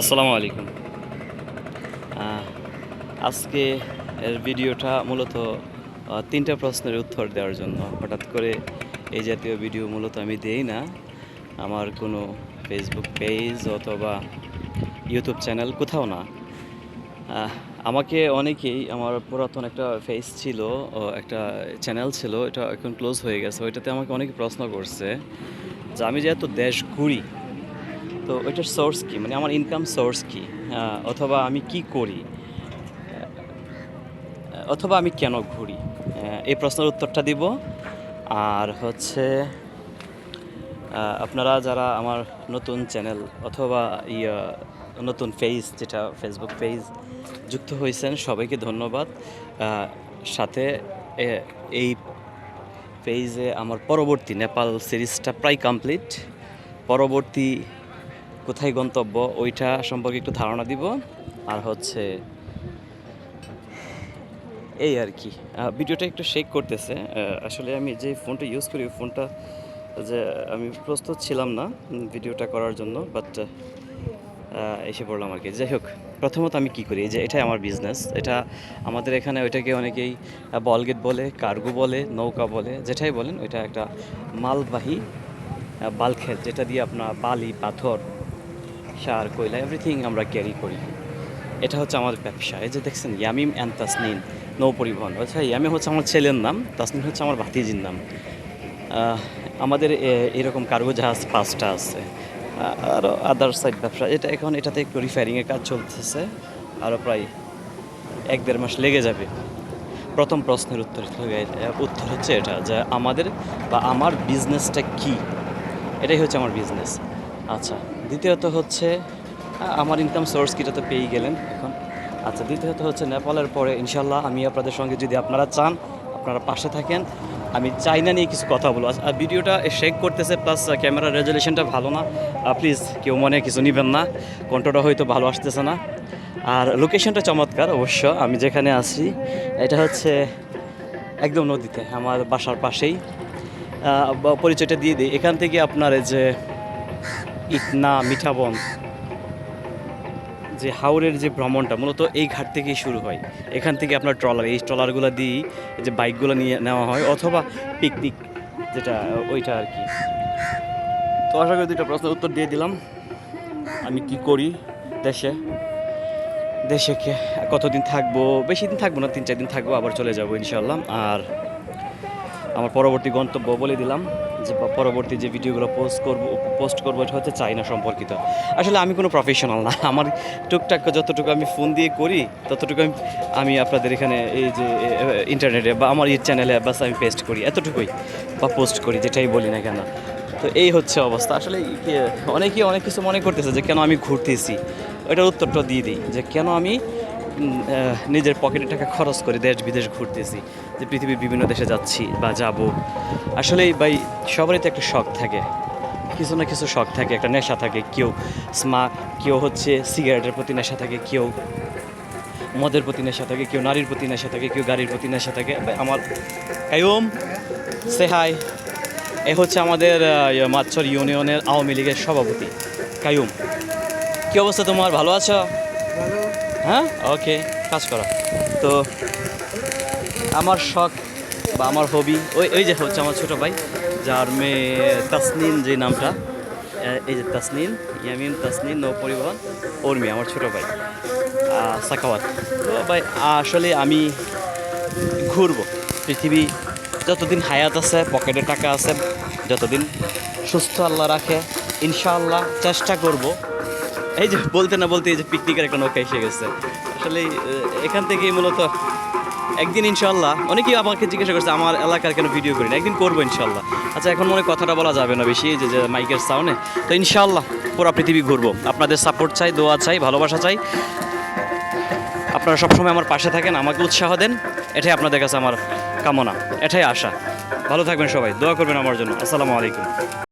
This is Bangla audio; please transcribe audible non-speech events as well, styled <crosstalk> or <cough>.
আসসালামু আলাইকুম। আজকে এর ভিডিওটা মূলত তিনটা প্রশ্নের উত্তর দেওয়ার জন্য। হঠাৎ করে এই জাতীয় ভিডিও মূলত আমি দেই না। আমার কোনো ফেসবুক পেজ অথবা ইউটিউব চ্যানেল কোথাও না। আমাকে অনেকেই, আমার পুরাতন একটা ফেস ছিল, ও একটা চ্যানেল ছিল, এটা এখন ক্লোজ হয়ে গেছে। ওইটাতে আমাকে অনেকে প্রশ্ন করছে যে, আমি যেহেতু দেশ ঘুরি তো ওইটার সোর্স কী? মানে আমার ইনকাম সোর্স কী? অথবা আমি কি করি? অথবা আমি কেন ঘুরি? এই প্রশ্নের উত্তরটা দিব। আর হচ্ছে আপনারা যারা আমার নতুন চ্যানেল অথবা ইয়া, নতুন পেজ যেটা ফেসবুক পেজ যুক্ত হয়েছেন, সবাইকে ধন্যবাদ। সাথে এই পেজে আমার পরবর্তী নেপাল সিরিজটা প্রায় কমপ্লিট পরবর্তী কোথায় গন্তব্য, ওইটা সম্পর্কে একটু ধারণা দিব। আর হচ্ছে, এই আর কি। ভিডিওটা একটু শেক করতেছে। আসলে আমি যে ফোনটা ইউজ করি ফোনটা যে আমি প্রস্তুত ছিলাম না ভিডিওটা করার জন্য বাট এসে পড়লাম আর কি। যাই হোক, প্রথমত আমি কি করি? যে, এটাই আমার বিজনেস এটা আমাদের এখানে ওইটাকে অনেকেই বলগেট বলে, কার্গো বলে, নৌকা বলে, যেটাই বলেন, ওইটা একটা মালবাহী বালখেত, যেটা দিয়ে আপনার বালি, পাথর সার কয়লা এভরিথিং আমরা ক্যারি করি। এটা হচ্ছে আমাদের ব্যবসা। এই যে দেখছেন, ইয়ামিম অ্যান্ড তাসনিন নৌ পরিবহন। আচ্ছা ইয়ামিম হচ্ছে আমার ছেলের নাম তাসনিন হচ্ছে আমার ভাতিজির নাম। আমাদের এরকম কার্গো জাহাজ পাঁচটা আছে। আরও আদার সাইড ব্যবসা। এটা এখন এটাতে একটু রিফায়ারিংয়ের কাজ চলতেছে। আরও প্রায় এক দেড় মাস লেগে যাবে। প্রথম প্রশ্নের উত্তর উত্তর হচ্ছে এটা যে আমাদের বা আমার বিজনেসটা কি? এটাই হচ্ছে আমার বিজনেস আচ্ছা দ্বিতীয়ত হচ্ছে আমার ইনকাম সোর্স কিটা তো পেয়ে গেলেন এখন। আচ্ছা দ্বিতীয়ত হচ্ছে নেপালের পরে ইনশাল্লাহ আমি আপনাদের সঙ্গে যদি আপনারা চান, আপনারা পাশে থাকেন। আমি চাইনা নিয়ে কিছু কথা বলব। আর ভিডিওটা শেক করতেছে প্লাস ক্যামেরার রেজলিউশনটা ভালো না। প্লিজ কেউ মনে কিছু নেবেন না। কণ্ঠটা হয়তো ভালো আসতেছে না। আর লোকেশনটা চমৎকার, অবশ্য আমি যেখানে আছি, এটা হচ্ছে একদম নদীতে, আমার বাসার পাশেই। পরিচয়টা দিয়ে দিই। এখান থেকে আপনার যে ইটনা মিঠাবন যে হাওড়ের যে ভ্রমণটা, মূলত এই ঘাট থেকেই শুরু হয়। এখান থেকে আপনার ট্রলার, এই ট্রলারগুলো দিয়েই যে বাইকগুলো নিয়ে নেওয়া হয়, অথবা পিকনিক যেটা, ওইটা আর কি। তো আশা করি দুইটা প্রশ্নের উত্তর দিয়ে দিলাম। আমি কি করি দেশে? দেশে কে? কতদিন থাকব? বেশি দিন থাকব না, তিন চার দিন থাকব, আবার চলে যাব ইনশাল্লাহ আর আমার পরবর্তী গন্তব্য বলে দিলাম। যে পরবর্তী যে ভিডিওগুলো পোস্ট করব পোস্ট করব, এটা হচ্ছে চাইনা সম্পর্কিত। আসলে আমি কোনো প্রফেশনাল না। <laughs> আমার টুকটাক যতটুকু আমি ফোন দিয়ে করি, ততটুকু আমি আমি আপনাদের এখানে এই যে ইন্টারনেটে বা আমার এই চ্যানেলে বাস আমি পেস্ট করি, এতটুকুই বা পোস্ট করি, যেটাই বলি না কেন। তো এই হচ্ছে অবস্থা। আসলে অনেকেই অনেক কিছু মনে করতেছে যে কেন আমি ঘুরতেছি। ওইটার উত্তরটা দিয়ে দিই যে কেন আমি নিজের পকেটে টাকা খরচ করে দেশ বিদেশ ঘুরতেছি, যে পৃথিবীর বিভিন্ন দেশে যাচ্ছি বা যাব। আসলেই ভাই সবারই তো একটা শখ থাকে। কিছু না কিছু শখ থাকে একটা নেশা থাকে কেউ স্মা কেউ হচ্ছে সিগারেটের প্রতি নেশা থাকে কেউ মদের প্রতি নেশা থাকে কেউ নারীর প্রতি নেশা থাকে কেউ গাড়ির প্রতি নেশা থাকে। আমার কায়ুম সে হাই এ হচ্ছে আমাদের ইয়ে, মাছর ইউনিয়নের আওয়ামী লীগের সভাপতি। কায়ুম কি অবস্থা তোমার? ভালো আছো? হ্যাঁ? ওকে কাজ করা। তো আমার শখ বা আমার হবি ওই ওই যে হচ্ছে আমার ছোটো ভাই। যার মেয়ে তাসনিন যে নামটা এই যে তাসনিন ইয়ামিন তাসনিন নৌ পরিবহন ওর মেয়ে আমার ছোটো ভাই সাকাওয়াত তো ভাই, আসলে আমি ঘুরবো। পৃথিবী যতদিন হায়াত আছে, পকেটে টাকা আছে, যতদিন সুস্থ আল্লাহ রাখে, ইনশাআল্লাহ চেষ্টা করব। এই যে বলতে না বলতে এই যে পিকনিকের একটা নৌকা এসে গেছে। আসলে এখান থেকেই মূলত একদিন ইনশাল্লাহ অনেকেই আমাকে জিজ্ঞাসা করছে, আমার এলাকার কেন ভিডিও করি না? একদিন করব ইনশাল্লাহ আচ্ছা এখন মনে কথাটা বলা যাবে না বেশি যে মাইকের সাউন্ডে তো ইনশাল্লাহ পুরো পৃথিবী ঘুরবো। আপনাদের সাপোর্ট চাই, দোয়া চাই, ভালোবাসা চাই। আপনারা সবসময় আমার পাশে থাকেন, আমাকে উৎসাহ দেন। এটাই আপনাদের কাছে আমার কামনা, এটাই আশা। ভালো থাকবেন সবাই, দোয়া করবেন আমার জন্য। আসসালামু আলাইকুম।